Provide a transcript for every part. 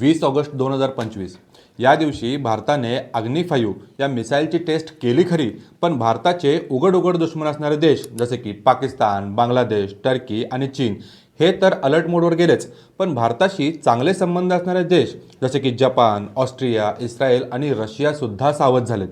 वीस ऑगस्ट दोन हजार पंचवीस. या दिवशी भारताने अग्नी फायू या मिसाईलची टेस्ट केली खरी पण भारताचे उघड उघड दुश्मन असणारे देश जसे की पाकिस्तान बांगलादेश टर्की आणि चीन हे तर अलर्ट मोडवर गेलेच पण भारताशी चांगले संबंध असणारे देश जसे की जपान ऑस्ट्रिया इस्रायल आणि रशियासुद्धा सावध झालेत.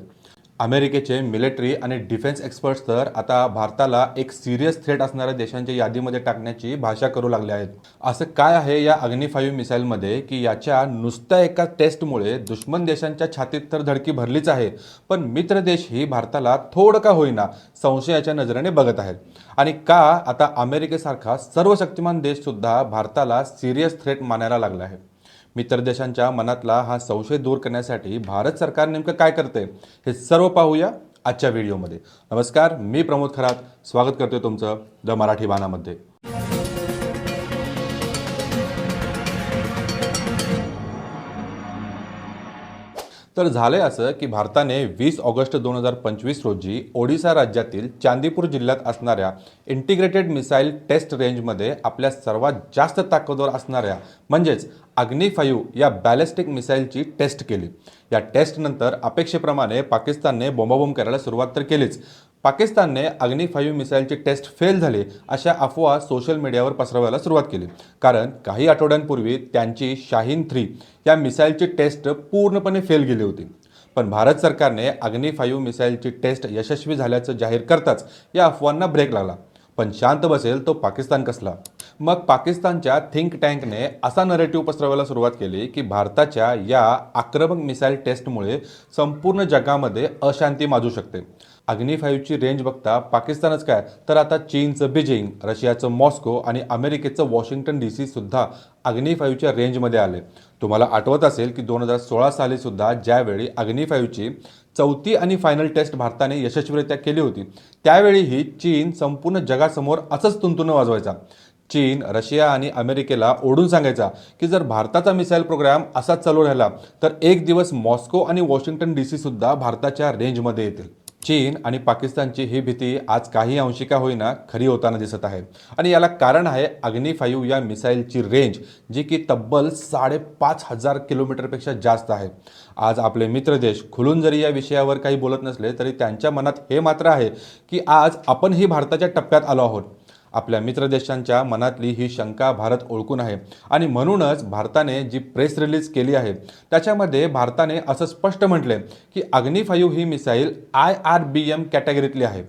अमेरिकेचे मिलिटरी आणि डिफेन्स एक्सपर्ट्स तर आता भारताला एक सिरियस थ्रेट असणाऱ्या देशांच्या यादीमध्ये टाकण्याची भाषा करू लागले आहेत. असं काय आहे या अग्नी फाईव्ह मिसाईलमध्ये की याच्या नुसत्या एका टेस्टमुळे दुश्मन देशांच्या छातीत तर धडकी भरलीच आहे पण मित्र देश ही भारताला थोडं का होईना संशयाच्या नजरेने बघत आहेत. आणि का आता अमेरिकेसारखा सर्वशक्तिमान देशसुद्धा भारताला सिरियस थ्रेट मानायला लागला आहे? मित्र देशांच्या मनातला हा संशय दूर करण्यासाठी भारत सरकार नेमकं काय करते हे सर्व पाहूया आजच्या व्हिडिओमध्ये. नमस्कार मी प्रमोद खरात. स्वागत करतोय तुमचं द मराठी बाणामध्ये. तर झालंय असं की भारताने वीस ऑगस्ट दोन हजार पंचवीस रोजी ओडिसा राज्यातील चांदीपूर जिल्ह्यात असणाऱ्या इंटिग्रेटेड मिसाईल टेस्ट रेंजमध्ये आपल्या सर्वात जास्त ताकदवर असणाऱ्या म्हणजेच अग्नी फायू या बॅलिस्टिक मिसाईलची टेस्ट केली. या टेस्टनंतर अपेक्षेप्रमाणे पाकिस्तानने बोंबाबोंब करायला सुरुवात तर केलीच. पाकिस्तानने अग्नी फायू मिसाईलची टेस्ट फेल झाली अशा अफवा सोशल मीडियावर पसरवायला सुरुवात केली. कारण काही आठवड्यांपूर्वी त्यांची शाहीन थ्री या मिसाईलची टेस्ट पूर्णपणे फेल गेली होती. पण भारत सरकारने अग्नी फायू मिसाईलची टेस्ट यशस्वी झाल्याचं जाहीर करताच या अफवांना ब्रेक लागला. पण शांत बसेल तो पाकिस्तान कसला? मग पाकिस्तानच्या थिंक टँकने असा नरेटिव्ह पसरवायला सुरुवात केली की भारताच्या या आक्रमक मिसाईल टेस्टमुळे संपूर्ण जगामध्ये अशांती माजू शकते. अग्नी फाईव्हची रेंज बघता पाकिस्तानच काय? तर आता चीनचं बीजिंग रशियाचं मॉस्को आणि अमेरिकेचं वॉशिंग्टन डी सी सुद्धा अग्नी फाईव्हच्या रेंजमध्ये आले. तुम्हाला आठवत असेल की दोन हजार सोळा साली सुद्धा ज्यावेळी अग्नी फाईव्हची चौथी आणि फायनल टेस्ट भारताने यशस्वीरित्या केली होती त्यावेळीही चीन संपूर्ण जगासमोर असंच तुंतुनं वाजवायचा. चीन रशिया आणि अमेरिकेला ओढून सांगायचा की जर भारताचा मिसाईल प्रोग्राम असाच चालू राहिला तर एक दिवस मॉस्को आणि वॉशिंग्टन डी सी सुद्धा भारताच्या रेंजमध्ये येतील. चीन आणि पाकिस्तानची ही भीती आज काही अंशिका होईना खरी होताना दिसत आहे. आणि याला कारण आहे अग्नी फायू या मिसाईलची रेंज जी की तब्बल साडेपाच हजार किलोमीटरपेक्षा जास्त आहे. आज आपले मित्र देश खुलून जरी या विषयावर काही बोलत नसले तरी त्यांच्या मनात हे मात्र आहे की आज आपणही भारताच्या टप्प्यात आलो आहोत. आपल्या मित्र देशांच्या मनातली ही शंका भारत ओळखून आहे. आणि म्हणूनच भारताने जी प्रेस रिलीज केली आहे त्याच्यामध्ये भारताने असं स्पष्ट म्हटले की अग्नी ही missile I R B M कॅटेगरीतली आहे.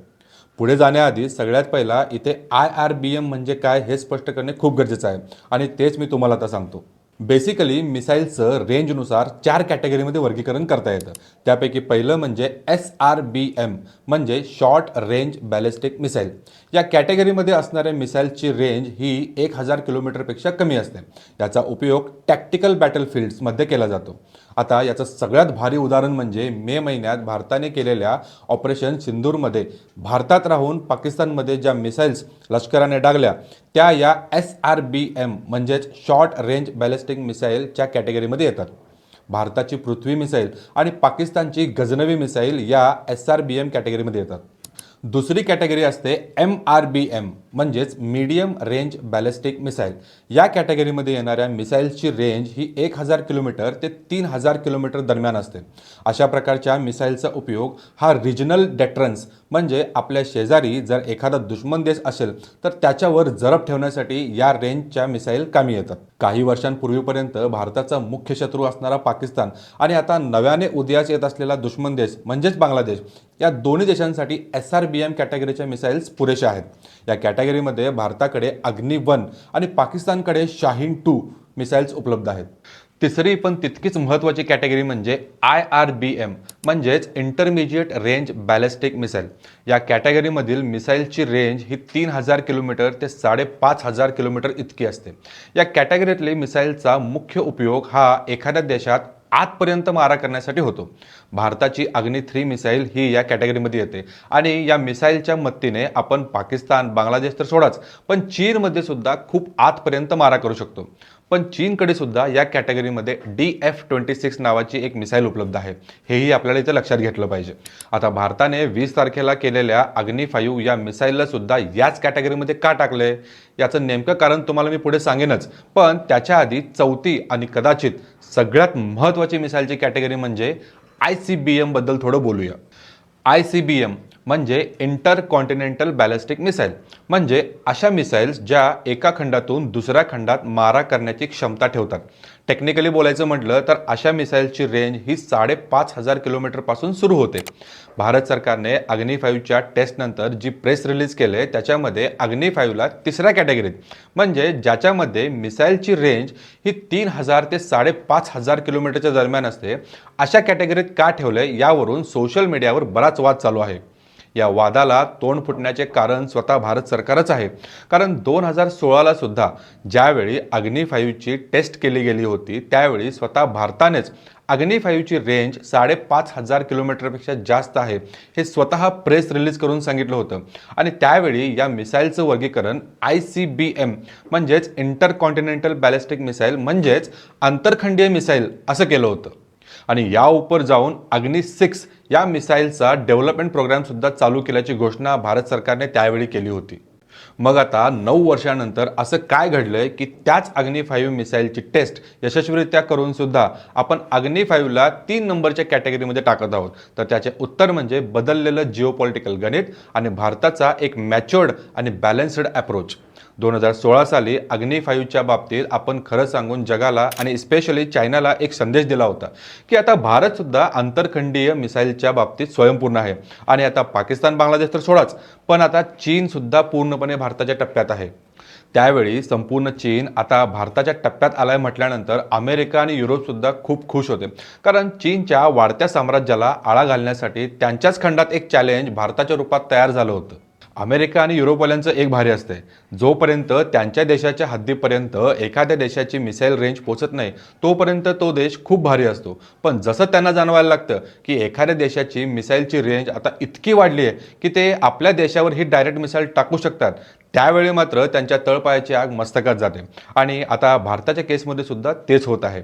पुढे जाण्याआधी सगळ्यात पहिला इथे आय आर बी एम म्हणजे काय हे स्पष्ट करणे खूप गरजेचं आहे. आणि तेच मी तुम्हाला आता सांगतो. बेसिकली मिसाईलचं रेंजनुसार चार कॅटेगरीमध्ये वर्गीकरण करता येतं. त्यापैकी पहिलं म्हणजे एस आर बी एम म्हणजे शॉर्ट रेंज बॅलिस्टिक मिसाईल या कॅटेगरीमध्ये असणाऱ्या मिसाईलची रेंज ही एक हजार किलोमीटरपेक्षा कमी असते. याचा उपयोग टॅक्टिकल बॅटल फील्ड्समध्ये केला जातो. आता याचं सगळ्यात भारी उदाहरण म्हणजे मे महिन्यात भारताने केलेल्या ऑपरेशन सिंदूरमध्ये भारतात राहून पाकिस्तानमध्ये ज्या मिसाईल्स लष्कराने डागल्या त्या या एस आर बी एम म्हणजेच शॉर्ट रेंज बॅलिस्टिक मिसाईलच्या कॅटेगरीमध्ये येतात. भारताची पृथ्वी मिसाईल आणि पाकिस्तानची गजनवी मिसाईल या एस आर बी एम कॅटेगरीमध्ये येतात. दुसरी कॅटेगरी असते एम आर बी एम म्हणजेच मीडियम रेंज बॅलिस्टिक मिसाईल या कॅटेगरीमध्ये येणाऱ्या मिसाईल्सची रेंज ही एक हजार किलोमीटर ते तीन हजार किलोमीटर दरम्यान असते. अशा प्रकारच्या मिसाईलचा उपयोग हा रिजनल डेटरन्स म्हणजे आपल्या शेजारी जर एखादा दुश्मन देश असेल तर त्याच्यावर जरब ठेवण्यासाठी या रेंजच्या मिसाईल कामी येतात. काही वर्षांपूर्वीपर्यंत भारताचा मुख्य शत्रू असणारा पाकिस्तान आणि आता नव्याने उदयास येत असलेला दुश्मन देश म्हणजेच बांगलादेश या दोन्ही देशांसाठी एस आर बी एम कॅटेगरीच्या मिसाईल्स पुरेशा आहेत. या कॅटेगरीमध्ये भारताकडे अग्नी वन आणि पाकिस्तानकडे शाहीन टू मिसाईल्स उपलब्ध आहेत. तिसरी पण तितकीच महत्त्वाची कॅटेगरी म्हणजे आय आर बी एम म्हणजेच इंटरमिजिएट रेंज बॅलिस्टिक मिसाईल या कॅटेगरीमधील मिसाईलची रेंज ही तीन हजार किलोमीटर ते साडेपाच हजार किलोमीटर इतकी असते. या कॅटेगरीतले मिसाईलचा मुख्य उपयोग हा एखाद्या देशात आतपर्यंत मारा करण्यासाठी होतो. भारताची अग्नी थ्री मिसाईल ही या कॅटेगरीमध्ये येते. आणि या मिसाईलच्या मदतीने आपण पाकिस्तान बांगलादेश तर सोडाच पण चीनमध्ये सुद्धा खूप आतपर्यंत मारा करू शकतो. पण चीनकडे सुद्धा या कॅटेगरीमध्ये डी एफ ट्वेंटी सिक्स नावाची एक मिसाईल उपलब्ध आहे. हेही आपल्याला इथं लक्षात घेतलं पाहिजे. आता भारताने वीस तारखेला केलेल्या अग्नी फायू या मिसाईलला सुद्धा याच कॅटेगरीमध्ये का टाकले याचं नेमकं कारण तुम्हाला मी पुढे सांगेनच. पण त्याच्या आधी चौथी आणि कदाचित सगळ्यात महत्त्वाची मिसाईलची कॅटेगरी म्हणजे आय सी बी एमबद्दल थोडं बोलूया. आय सी बी एम म्हणजे इंटर कॉन्टिनेंटल बॅलिस्टिक मिसाईल म्हणजे अशा मिसाईल्स ज्या एका खंडातून दुसऱ्या खंडात मारा करण्याची क्षमता ठेवतात. टेक्निकली बोलायचं म्हटलं तर अशा मिसाईलची रेंज ही साडेपाच हजार किलोमीटरपासून सुरू होते. भारत सरकारने अग्नी फाईव्हच्या टेस्टनंतर जी प्रेस रिलीज केले त्याच्यामध्ये अग्नी फाईव्हला तिसऱ्या कॅटेगरीत म्हणजे ज्याच्यामध्ये मिसाईलची रेंज ही तीन हजार ते साडेपाच हजार किलोमीटरच्या दरम्यान असते अशा कॅटेगरीत का ठेवले यावरून सोशल मीडियावर बराच वाद चालू आहे. या वादाला तोंड फुटण्याचे कारण स्वतः भारत सरकारच आहे. कारण दोन हजार सोळाला सुद्धा ज्यावेळी अग्नी फाईव्हची टेस्ट केली गेली होती त्यावेळी स्वतः भारतानेच अग्नी फाईव्हची रेंज साडेपाच हजार किलोमीटरपेक्षा जास्त आहे हे स्वतः प्रेस रिलीज करून सांगितलं होतं. आणि त्यावेळी या मिसाईलचं वर्गीकरण आय सी बी एम म्हणजेच इंटरकॉन्टिनेंटल बॅलिस्टिक मिसाईल म्हणजेच आंतरखंडीय मिसाईल असं केलं होतं. आणि या उपर जाऊन अग्नी सिक्स या मिसाईलचा डेव्हलपमेंट प्रोग्रामसुद्धा चालू केल्याची घोषणा भारत सरकारने त्यावेळी केली होती. मग आता नऊ वर्षानंतर असं काय घडलंय की त्याच अग्नी फाईव्ह मिसाईलची टेस्ट यशस्वीरित्या करून सुद्धा आपण अग्नी फाईव्हला तीन नंबरच्या कॅटेगरीमध्ये टाकत आहोत. तर त्याचे उत्तर म्हणजे बदललेलं जिओपॉलिटिकल गणित आणि भारताचा एक मॅच्युअर्ड आणि बॅलन्स्ड अप्रोच दोन हजार सोळा साली अग्नी फाईव्हच्या बाबतीत आपण खरं सांगून जगाला आणि स्पेशली चायनाला एक संदेश दिला होता की आता भारतसुद्धा आंतरखंडीय मिसाईलच्या बाबतीत स्वयंपूर्ण आहे. आणि आता पाकिस्तान बांगलादेश तर सोडाच. पण आता चीनसुद्धा पूर्णपणे भारताच्या टप्प्यात आहे. त्यावेळी संपूर्ण चीन आता भारताच्या टप्प्यात आलाय म्हटल्यानंतर अमेरिका आणि युरोपसुद्धा खूप खुश होते. कारण चीनच्या वाढत्या साम्राज्याला आळा घालण्यासाठी त्यांच्याच खंडात एक चॅलेंज भारताच्या रूपात तयार झालं होतं. अमेरिका आणि युरोपवाल्यांचं एक भारी असतंय. जोपर्यंत त्यांच्या देशाच्या हद्दीपर्यंत एखाद्या देशाची मिसाईल रेंज पोचत नाही तोपर्यंत तो देश खूप भारी असतो. पण जसं त्यांना जाणवायला लागतं की एखाद्या देशाची मिसाईलची रेंज आता इतकी वाढली आहे की ते आपल्या देशावर ही डायरेक्ट मिसाईल टाकू शकतात. त्यावेळी मात्र त्यांच्या तळपायाची आग मस्तकात जाते. आणि आता भारताच्या केसमध्ये सुद्धा तेच होत आहे.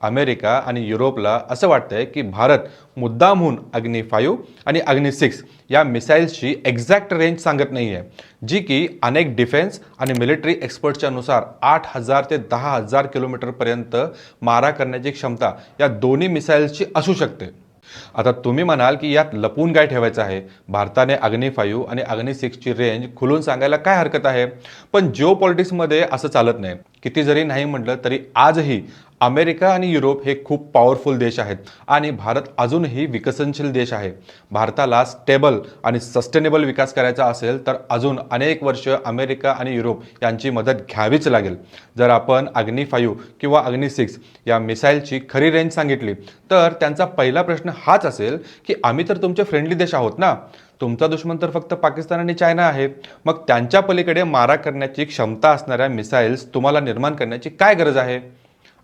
अमेरिका आणि युरोपला असं वाटतंय की भारत मुद्दामहून अग्नी फायू आणि अग्नी सिक्स या मिसाईल्सची एक्झॅक्ट रेंज सांगत नाही आहे जी की अनेक डिफेन्स आणि मिलिटरी एक्सपर्टच्या नुसार आठ हजार ते दहा हजार किलोमीटरपर्यंत मारा करण्याची क्षमता या दोन्ही मिसाईल्सची असू शकते. आता तुम्ही म्हणाल की यात लपून काय ठेवायचं आहे? भारताने अग्नी फायू आणि अग्नी सिक्सची रेंज खुलून सांगायला काय हरकत आहे? पण जिओ पॉलिटिक्समध्ये असं चालत नाही. किती जरी नाही म्हटलं तरी आजही अमेरिका आणि युरोप हे खूप पॉवरफुल देश आहेत आणि भारत अजूनही विकसनशील देश आहे. भारताला स्टेबल आणि सस्टेनेबल विकास करायचा असेल तर अजून अनेक वर्ष अमेरिका आणि युरोप यांची मदत घ्यावीच लागेल. जर आपण अग्नी फाईव्ह किंवा अग्नी सिक्स या मिसाईलची खरी रेंज सांगितली तर त्यांचा पहिला प्रश्न हाच असेल की आम्ही तर तुमचे फ्रेंडली देश आहोत ना? तुमचा दुश्मन तर फक्त पाकिस्तान आणि चायना आहे. मग त्यांच्या पलीकडे मारा करण्याची क्षमता असणाऱ्या मिसाईल्स तुम्हाला निर्माण करण्याची काय गरज आहे?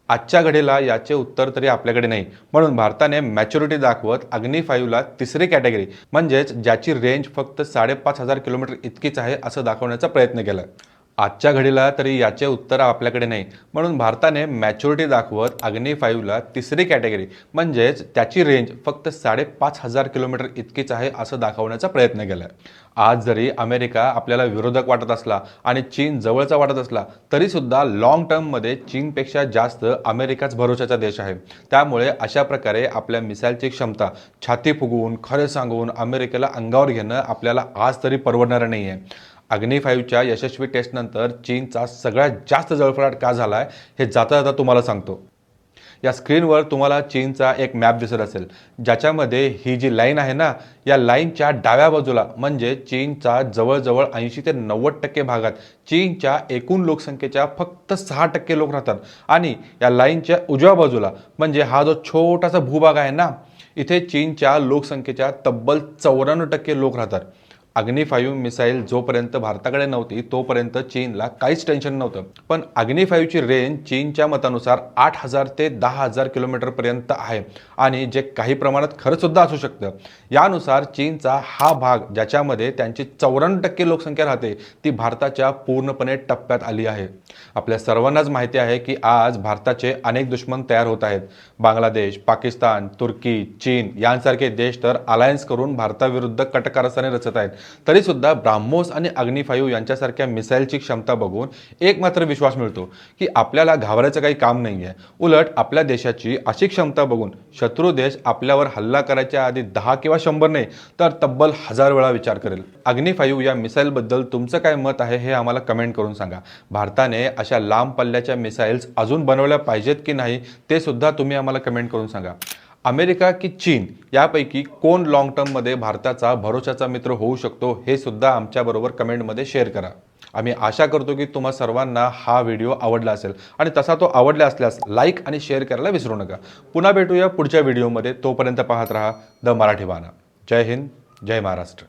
आजच्या घडीला याचे उत्तर तरी आपल्याकडे नाही. म्हणून भारताने मॅच्युरिटी दाखवत अग्नी फाईव्हला तिसरी कॅटेगरी म्हणजेच ज्याची रेंज फक्त साडेपाच हजार किलोमीटर इतकीच आहे असं दाखवण्याचा प्रयत्न केला आजच्या घडीला तरी याचे उत्तर आपल्याकडे नाही. म्हणून भारताने मॅच्युरिटी दाखवत अग्नी फाईव्हला तिसरी कॅटेगरी म्हणजेच त्याची रेंज फक्त साडेपाच हजार किलोमीटर इतकीच आहे असं दाखवण्याचा प्रयत्न केला आज जरी अमेरिका आपल्याला विरोधक वाटत असला आणि चीन जवळचा वाटत असला तरीसुद्धा लाँग टर्ममध्ये चीनपेक्षा जास्त अमेरिकाच भरोशाचा देश आहे. त्यामुळे अशा प्रकारे आपल्या मिसाईलची क्षमता छाती फुगवून खरे सांगून अमेरिकेला अंगावर घेणं आपल्याला आज तरी परवडणारं नाही आहे अग्नी फाईव्हच्या यशस्वी टेस्टनंतर चीनचा सगळ्यात जास्त जळफळाट का झाला आहे हे जाता जाता तुम्हाला सांगतो. या स्क्रीनवर तुम्हाला चीनचा एक मॅप दिसत असेल. ज्याच्यामध्ये ही जी लाईन आहे ना या लाईनच्या डाव्या बाजूला म्हणजे चीनचा जवळजवळ ऐंशी ते नव्वद टक्के भागात चीनच्या एकूण लोकसंख्येच्या फक्त सहा टक्के लोक राहतात. आणि या लाईनच्या उजव्या बाजूला म्हणजे हा जो छोटासा भूभाग आहे ना इथे चीनच्या लोकसंख्येच्या तब्बल चौऱ्याण्णव टक्के लोक राहतात. अग्नी फाईव्ह मिसाईल जोपर्यंत भारताकडे नव्हती तोपर्यंत चीनला काहीच टेन्शन नव्हतं. पण अग्नी फाईव्हची रेंज चीनच्या मतानुसार आठ हजार ते दहा हजार किलोमीटरपर्यंत आहे आणि जे काही प्रमाणात खरंसुद्धा असू शकतं. यानुसार चीनचा हा भाग ज्याच्यामध्ये त्यांची चौऱ्याण्णव टक्के लोकसंख्या राहते ती भारताच्या पूर्णपणे टप्प्यात आली आहे. आपल्या सर्वांनाच माहिती आहे की आज भारताचे अनेक दुश्मन तयार होत आहेत. बांगलादेश पाकिस्तान तुर्की चीन यांसारखे देश तर अलायन्स करून भारताविरुद्ध कटकारस्थाने रचत आहेत. तरीसुद्धा ब्राह्मोस आणि अग्निफायू यांच्यासारख्या मिसाईलची क्षमता बघून एक मात्र विश्वास मिळतो की आपल्याला घाबरायचं काही काम नाही आहे उलट आपल्या देशाची अशी क्षमता बघून शत्रू देश आपल्यावर हल्ला करायच्या आधी दहा किंवा शंभर नाही तर तब्बल हजार वेळा विचार करेल. अग्निफायू या मिसाईलबद्दल तुमचं काय मत आहे हे आम्हाला कमेंट करून सांगा. भारताने अशा लांब पल्ल्याच्या मिसाईल्स अजून बनवल्या पाहिजेत की नाही ते सुद्धा तुम्ही आम्हाला कमेंट करून सांगा. अमेरिका की चीन यापैकी कोण लाँग टर्ममध्ये भारताचा भरोशाचा मित्र होऊ शकतो हे सुद्धा आमच्याबरोबर कमेंटमध्ये शेअर करा. आम्ही आशा करतो की तुम्हा सर्वांना हा व्हिडिओ आवडला असेल. आणि तसा तो आवडला असल्यास लाईक आणि शेअर करायला विसरू नका. पुन्हा भेटूया पुढच्या व्हिडिओमध्ये तोपर्यंत पाहत रहा द मराठी बाणा. जय हिंद जय महाराष्ट्र.